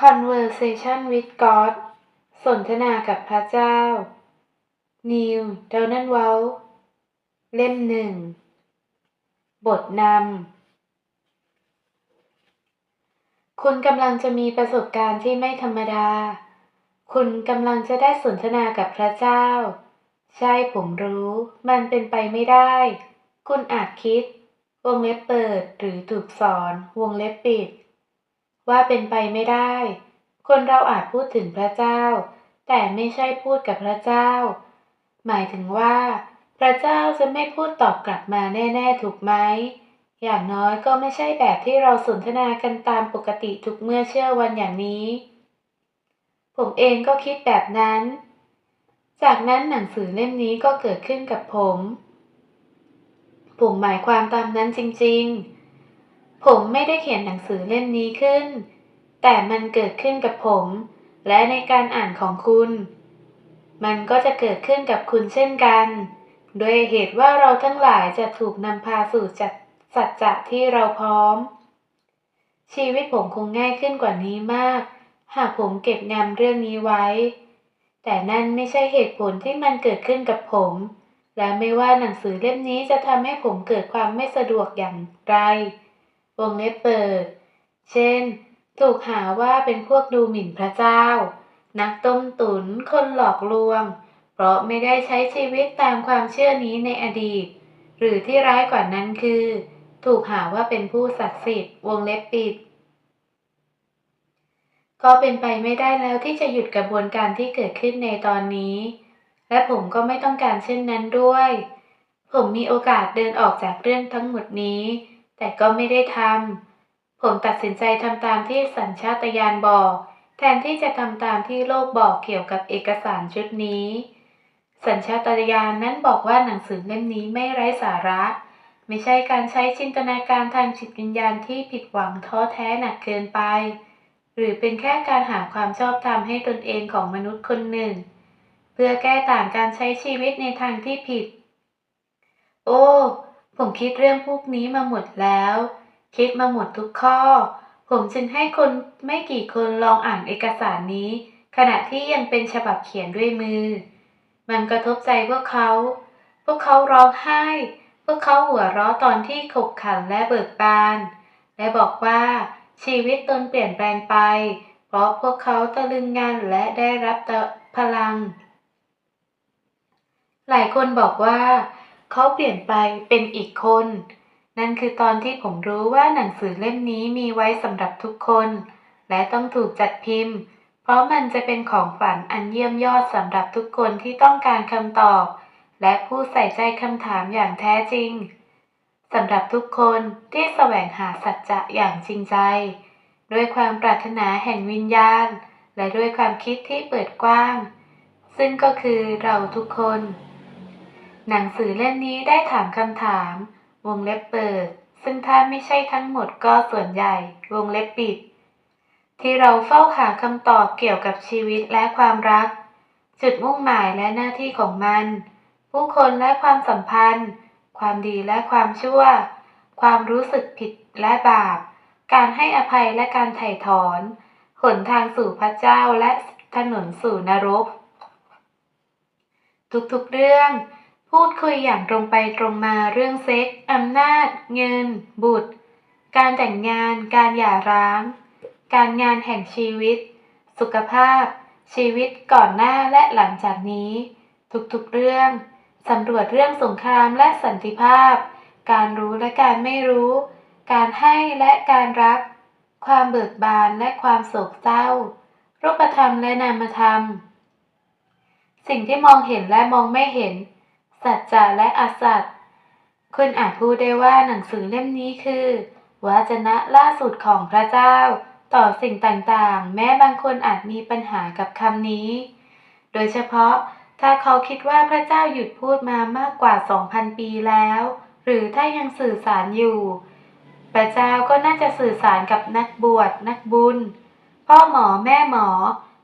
Conversation with God สนทนากับพระเจ้า Neil Donenwald เล่มหนึ่ง บทนำ คุณกำลังจะมีประสบการณ์ที่ไม่ธรรมดา คุณกำลังจะได้สนทนากับพระเจ้า ใช่ผมรู้ มันเป็นไปไม่ได้ คุณอาจคิด วงเล็บเปิดหรือถูกสอน วงเล็บปิด ว่าเป็นไปไม่ได้ คนเราอาจพูดถึงพระเจ้า แต่ไม่ใช่พูดกับพระเจ้า หมายถึงว่า พระเจ้าจะไม่พูดตอบกลับมาแน่ ๆ ถูกไหม อย่างน้อยก็ไม่ใช่แบบที่เราสนทนากันตามปกติทุกเมื่อเชื่อวันอย่างนี้ ผมเองก็คิดแบบนั้น จากนั้นหนังสือเล่มนี้ก็เกิดขึ้นกับผม ผมหมายความตามนั้นจริง ๆ ผมไม่ได้เขียนหนังสือเล่มนี้ขึ้น แต่มันเกิดขึ้นกับผม และในการอ่านของคุณ มันก็จะเกิดขึ้นกับคุณเช่นกัน โดยเหตุว่าเราทั้งหลายจะถูกนำพาสู่จัดสัจจะที่เราพร้อม ชีวิตผมคงง่ายขึ้นกว่านี้มาก หากผมเก็บงำเรื่องนี้ไว้ แต่นั่นไม่ใช่เหตุผลที่มันเกิดขึ้นกับผม และไม่ว่าหนังสือเล่มนี้จะทำให้ผมเกิดความไม่สะดวกอย่างไร วงเล็บเปิด เช่น ถูกหาว่าเป็นพวกดูหมิ่นพระเจ้า นักต้มตุนคนหลอกลวง เพราะไม่ได้ใช้ชีวิตตามความเชื่อนี้ในอดีต หรือที่ร้ายกว่านั้นคือ ถูกหาว่าเป็นผู้ศักดิ์สิทธิ์วงเล็บปิด ก็เป็นไปไม่ได้แล้วที่จะหยุดกระบวนการที่เกิดขึ้นในตอนนี้ และผมก็ไม่ต้องการเช่นนั้นด้วยผมมีโอกาสเดินออกจากเรื่องทั้งหมดนี้ แต่ก็ไม่ได้ทำ ผมตัดสินใจทำตามที่สัญชาตญาณบอก แทนที่จะทำตามที่โลกบอกเกี่ยวกับเอกสารชุดนี้ สัญชาตญาณนั้นบอกว่าหนังสือเล่มนี้ไม่ไร้สาระ ไม่ใช่การใช้จินตนาการทางจิตวิญญาณที่ผิดหวังท้อแท้หนักเกินไป หรือเป็นแค่การหาความชอบธรรมให้ตนเองของมนุษย์คนหนึ่ง เพื่อแก้ต่างการใช้ชีวิตในทางที่ผิด โอ้ ผมคิดเรื่องพวกนี้มาหมดแล้ว คิดมาหมดทุกข้อ ผมจึงให้คนไม่กี่คนลองอ่านเอกสารนี้ ขณะที่ยังเป็นฉบับเขียนด้วยมือ มันกระทบใจพวกเขา พวกเขาร้องไห้ พวกเขาหัวเราะตอนที่ขบขันและเบิกบาน และบอกว่าชีวิตตนเปลี่ยนแปลงไป เพราะพวกเขาตะลึงงานและได้รับพลัง หลายคนบอกว่า เขาเปลี่ยนไปเป็นอีกคน นั่นคือตอนที่ผมรู้ว่าหนังสือเล่มนี้มีไว้สำหรับทุกคน และต้องถูกจัดพิมพ์ เพราะมันจะเป็นของฝันอันเยี่ยมยอดสำหรับทุกคนที่ต้องการคำตอบ และผู้ใส่ใจคำถามอย่างแท้จริงสำหรับทุกคนที่แสวงหาสัจจะอย่างจริงใจ ด้วยความปรารถนาแห่งวิญญาณ และด้วยความคิดที่เปิดกว้าง ซึ่งก็คือเราทุกคน หนังสือเล่มนี้ได้ถามคำถาม วงเล็บเปิด ซึ่งถ้าไม่ใช่ทั้งหมดก็ส่วนใหญ่ วงเล็บปิด ที่เราเฝ้าหาคำตอบเกี่ยวกับชีวิตและความรัก จุดมุ่งหมายและหน้าที่ของมัน ผู้คนและความสัมพันธ์ ความดีและความชั่ว ความรู้สึกผิดและบาป การให้อภัยและการไถ่ถอนหนทางสู่พระเจ้าและถนนสู่นรก ทุกๆเรื่อง พูดคุยอย่างตรงไปตรงมาเรื่องเซ็กส์อำนาจ เงิน บุตร การแต่งงาน การหย่าร้าง การงานแห่งชีวิต สุขภาพ ชีวิตก่อนหน้าและหลังจากนี้ ทุกๆเรื่อง สำรวจเรื่องสงครามและสันติภาพ การรู้และการไม่รู้ การให้และการรับ ความเบิกบานและความโศกเศร้า รูปธรรมและนามธรรม สิ่งที่มองเห็นและมองไม่เห็น สัจจะและอสัจคุณอาจพูดได้ว่าหนังสือเล่มนี้คือวจนะล่าสุดของพระเจ้า ต่อสิ่งต่างๆ แม้บางคนอาจมีปัญหากับคำนี้ โดยเฉพาะถ้าเขาคิดว่าพระเจ้าหยุดพูดมามากกว่า 2,000 ปีแล้ว หรือถ้ายังสื่อสารอยู่ พระเจ้าก็น่าจะสื่อสารกับนักบวชนักบุญ พ่อหมอแม่หมอ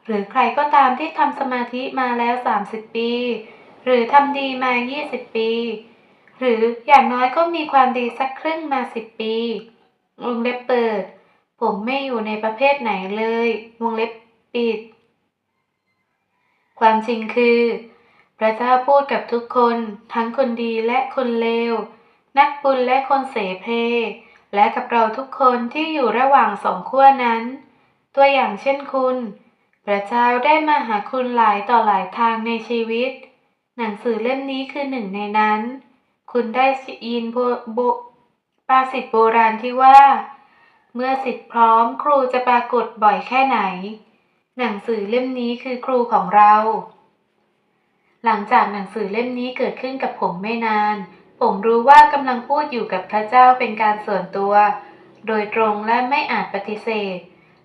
หรือใครก็ตามที่ทำสมาธิมาแล้ว 30 ปี หรือทำดีมา 20 ปี หรืออย่างน้อยก็มีความดีสักครึ่งมา 10 ปีวงเล็บเปิด ผมไม่อยู่ในประเภทไหนเลย วงเล็บปิด ความจริงคือ พระเจ้าพูดกับทุกคน ทั้งคนดีและคนเลว นักบุญและคนเสเพและกับเราทุกคนที่อยู่ระหว่างสองขั้วนั้น ตัวอย่างเช่นคุณ พระเจ้าได้มาหาคุณหลายต่อหลายทางในชีวิต หนังสือเล่มนี้คือหนึ่งในนั้น คุณได้ยินโบปาษิตโบราณที่ว่า เมื่อสิทธิ์พร้อมครูจะปรากฏบ่อยแค่ไหน หนังสือเล่มนี้คือครูของเรา หลังจากหนังสือเล่มนี้เกิดขึ้นกับผมไม่นาน ผมรู้ว่ากำลังพูดอยู่กับพระเจ้าเป็นการส่วนตัว โดยตรงและไม่อาจปฏิเสธ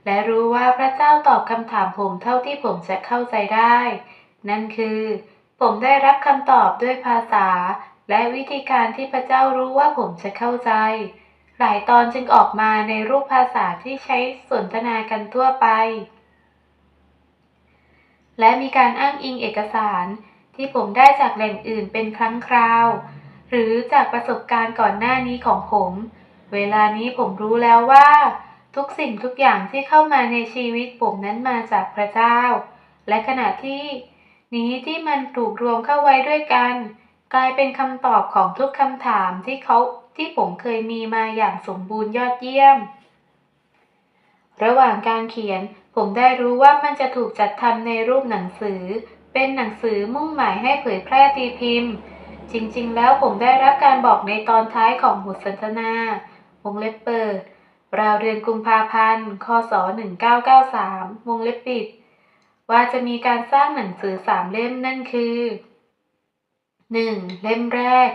และรู้ว่าพระเจ้าตอบคำถามผมเท่าที่ผมจะเข้าใจได้ นั่นคือ ผมได้รับคำตอบด้วยภาษา และวิธีการที่พระเจ้ารู้ว่าผมจะเข้าใจ หลายตอนจึงออกมาในรูปภาษาที่ใช้สนทนากันทั่วไป และมีการอ้างอิงเอกสารที่ผมได้จากแหล่งอื่นเป็นครั้งคราว หรือจากประสบการณ์ก่อนหน้านี้ของผม เวลานี้ผมรู้แล้วว่า ทุกสิ่งทุกอย่างที่เข้ามาในชีวิตผมนั้นมาจากพระเจ้า และขณะที่ นี้ที่มันถูกรวมเข้าไว้ด้วยกัน กลายเป็นคำตอบของทุกคำถามที่เขาที่ผมเคยมีมาอย่างสมบูรณ์ยอดเยี่ยม ระหว่างการเขียน ผมได้รู้ว่ามันจะถูกจัดทำในรูปหนังสือ เป็นหนังสือมุ่งหมายให้เผยแพร่ตีพิมพ์ จริงๆ แล้วผมได้รับการบอกในตอนท้ายของบทสนทนาวงเล็บเปิด ราวเดือนกุมภาพันธ์ คศ 1993 วงเล็บปิด ว่าจะมีการสร้างหนังสือสามเล่มนั่นคือ 1. เล่มแรก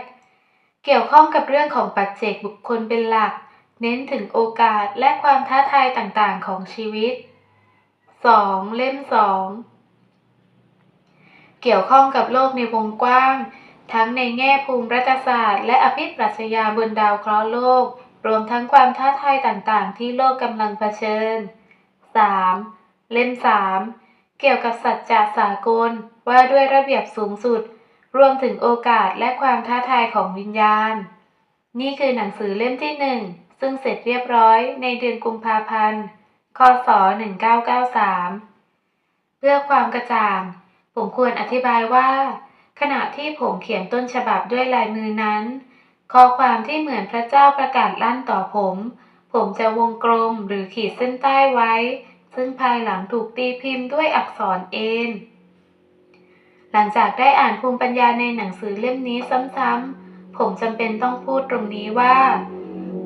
เกี่ยวข้องกับเรื่องของปัจเจกบุคคลเป็นหลัก เน้นถึงโอกาสและความท้าทายต่างๆของชีวิต 2. เล่ม 2 เกี่ยวข้องกับโลกในวงกว้าง ทั้งในแง่ภูมิรัฐศาสตร์ และอภิปรัชญาบนดาวเคราะห์โลก รวมทั้งความท้าทายต่างๆ ที่โลกกำลังเผชิญ 3. เล่ม 3 เกี่ยวกับสัจจะสากลว่าด้วยระเบียบสูงสุด รวมถึงโอกาสและความท้าทายของวิญญาณ นี่คือหนังสือเล่มที่หนึ่งซึ่งเสร็จเรียบร้อยในเดือนกุมภาพันธ์คศ1993 เพื่อความกระจ่าง ผมควรอธิบายว่า ขณะที่ผมเขียนต้นฉบับด้วยลายมือนั้น ข้อความที่เหมือนพระเจ้าประกาศลั่นต่อผม ผมจะวงกลมหรือขีดเส้นใต้ไว้ ซึ่งภายหลังถูกตีพิมพ์ด้วยอักษรเอ็นหลังจากได้อ่านภูมิปัญญาในหนังสือเล่มนี้ซ้ำๆ ผมจำเป็นต้องพูดตรงนี้ว่า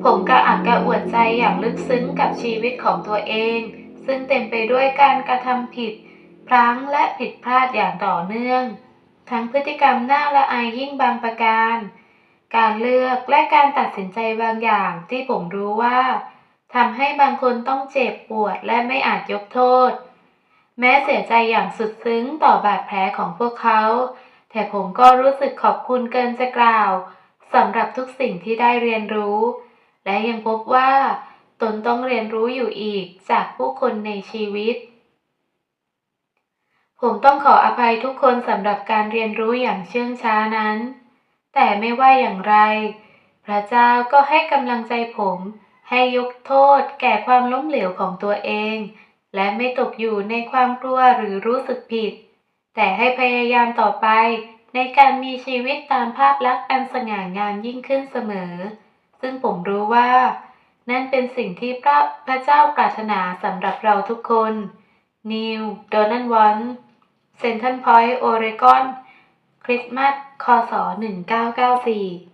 ผมกระอักกระอ่วนใจอย่างลึกซึ้งกับชีวิตของตัวเอง ซึ่งเต็มไปด้วยการกระทำผิด พลั้งและผิดพลาดอย่างต่อเนื่อง ทั้งพฤติกรรมน่าละอายยิ่งบางประการ การเลือกและการตัดสินใจบางอย่างที่ผมรู้ว่า ทำให้บางคนต้องเจ็บปวดและไม่อาจยกโทษ แม้เสียใจอย่างสุดซึ้งต่อบาดแผลของพวกเขา แต่ผมก็รู้สึกขอบคุณเกินจะกล่าวสำหรับทุกสิ่งที่ได้เรียนรู้ และยังพบว่า ตนต้องเรียนรู้อยู่อีกจากผู้คนในชีวิต ผมต้องขออภัยทุกคนสำหรับการเรียนรู้อย่างเชื่องช้านั้น แต่ไม่ว่าอย่างไร พระเจ้าก็ให้กำลังใจผม ให้ยกโทษแก่ความล้มเหลวของตัวเอง และไม่ตกอยู่ในความกลัวหรือรู้สึกผิด แต่ให้พยายามต่อไปในการมีชีวิตตามภาพลักษณ์อันสง่างามยิ่งขึ้นเสมอ ซึ่งผมรู้ว่า นั่นเป็นสิ่งที่พระพระเจ้าปรารถนาสำหรับเราทุกคนนิวโดนัลวันเซนทันพอยต์โอเรกอนคริสต์มาสคศ1994